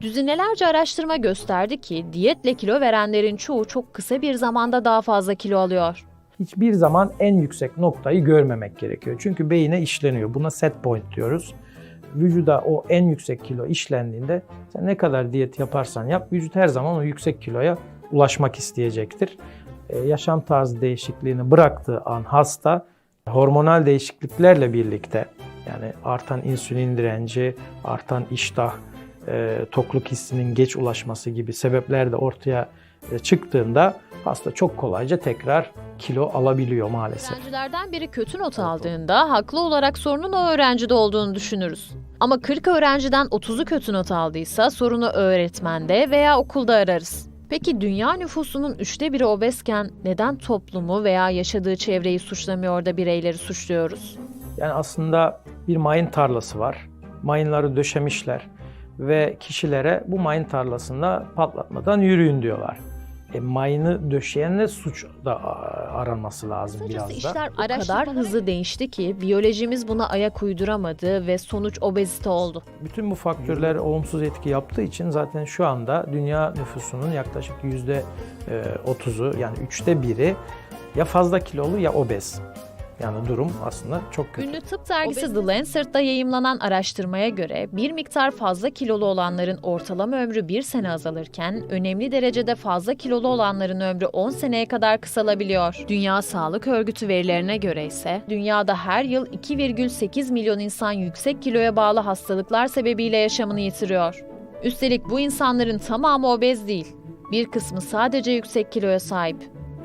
Düzinelerce araştırma gösterdi ki diyetle kilo verenlerin çoğu çok kısa bir zamanda daha fazla kilo alıyor. hiçbir zaman en yüksek noktayı görmemek gerekiyor. Çünkü beyine işleniyor. Buna set point diyoruz. Vücuda o en yüksek kilo işlendiğinde sen ne kadar diyet yaparsan yap vücut her zaman o yüksek kiloya ulaşmak isteyecektir. Ee, yaşam tarzı değişikliğini bıraktığı an hasta hormonal değişikliklerle birlikte yani artan insülin direnci, artan iştah, e, tokluk hissinin geç ulaşması gibi sebepler de ortaya e, çıktığında hasta çok kolayca tekrar kilo alabiliyor maalesef. Öğrencilerden biri kötü not aldığında haklı olarak sorunun o öğrencide olduğunu düşünürüz. Ama 40 öğrenciden 30'u kötü not aldıysa sorunu öğretmende veya okulda ararız. Peki dünya nüfusunun üçte biri obezken neden toplumu veya yaşadığı çevreyi suçlamıyor da bireyleri suçluyoruz? Yani aslında bir mayın tarlası var. Mayınları döşemişler ve kişilere bu mayın tarlasında patlatmadan yürüyün diyorlar. E, mayını döşeyenle suç da aranması lazım Kısacası biraz da. işler o kadar hızlı değişti ki biyolojimiz buna ayak uyduramadı ve sonuç obezite oldu. Bütün bu faktörler olumsuz etki yaptığı için zaten şu anda dünya nüfusunun yaklaşık yüzde e, 30'u yani üçte biri ya fazla kilolu ya obez. Yani durum aslında çok kötü. Ünlü tıp dergisi The Lancet'ta yayımlanan araştırmaya göre bir miktar fazla kilolu olanların ortalama ömrü 1 sene azalırken önemli derecede fazla kilolu olanların ömrü 10 seneye kadar kısalabiliyor. Dünya Sağlık Örgütü verilerine göre ise dünyada her yıl 2,8 milyon insan yüksek kiloya bağlı hastalıklar sebebiyle yaşamını yitiriyor. Üstelik bu insanların tamamı obez değil. Bir kısmı sadece yüksek kiloya sahip.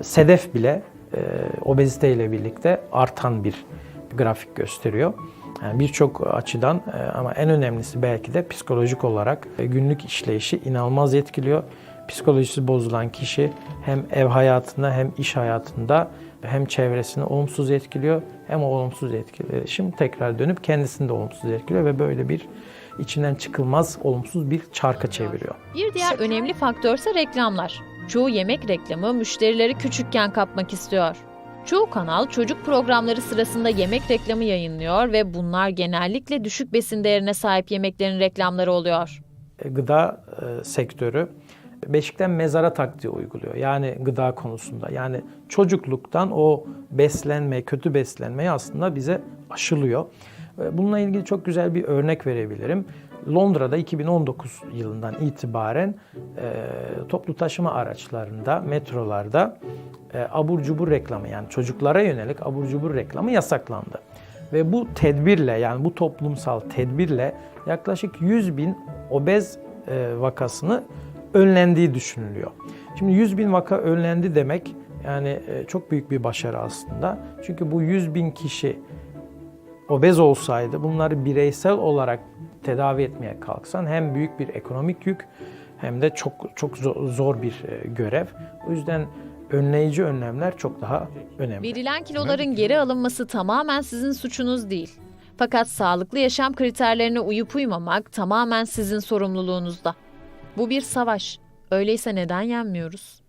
sedef bile e, obezite ile birlikte artan bir grafik gösteriyor. Yani birçok açıdan e, ama en önemlisi belki de psikolojik olarak e, günlük işleyişi inanılmaz etkiliyor. Psikolojisi bozulan kişi hem ev hayatında hem iş hayatında hem çevresini olumsuz etkiliyor hem olumsuz etkileşim tekrar dönüp kendisini de olumsuz etkiliyor ve böyle bir içinden çıkılmaz olumsuz bir çarka çeviriyor. Bir diğer önemli faktörse reklamlar. Çoğu yemek reklamı müşterileri küçükken kapmak istiyor. Çoğu kanal çocuk programları sırasında yemek reklamı yayınlıyor ve bunlar genellikle düşük besin değerine sahip yemeklerin reklamları oluyor. E, gıda e, sektörü beşikten mezara taktiği uyguluyor. Yani gıda konusunda. Yani çocukluktan o beslenme, kötü beslenmeyi aslında bize aşılıyor. E, Bununla ilgili çok güzel bir örnek verebilirim. Londra'da 2019 yılından itibaren e, toplu taşıma araçlarında, metrolarda e, abur cubur reklamı yani çocuklara yönelik abur cubur reklamı yasaklandı. Ve bu tedbirle yani bu toplumsal tedbirle yaklaşık 100 bin obez e, vakasını önlendiği düşünülüyor. Şimdi 100 bin vaka önlendi demek yani e, çok büyük bir başarı aslında. Çünkü bu 100 bin kişi obez olsaydı bunları bireysel olarak tedavi etmeye kalksan hem büyük bir ekonomik yük hem de çok çok zo- zor bir e, görev. O yüzden önleyici önlemler çok daha önemli. Verilen kiloların geri alınması tamamen sizin suçunuz değil. Fakat sağlıklı yaşam kriterlerine uyup uymamak tamamen sizin sorumluluğunuzda. Bu bir savaş. Öyleyse neden yenmiyoruz?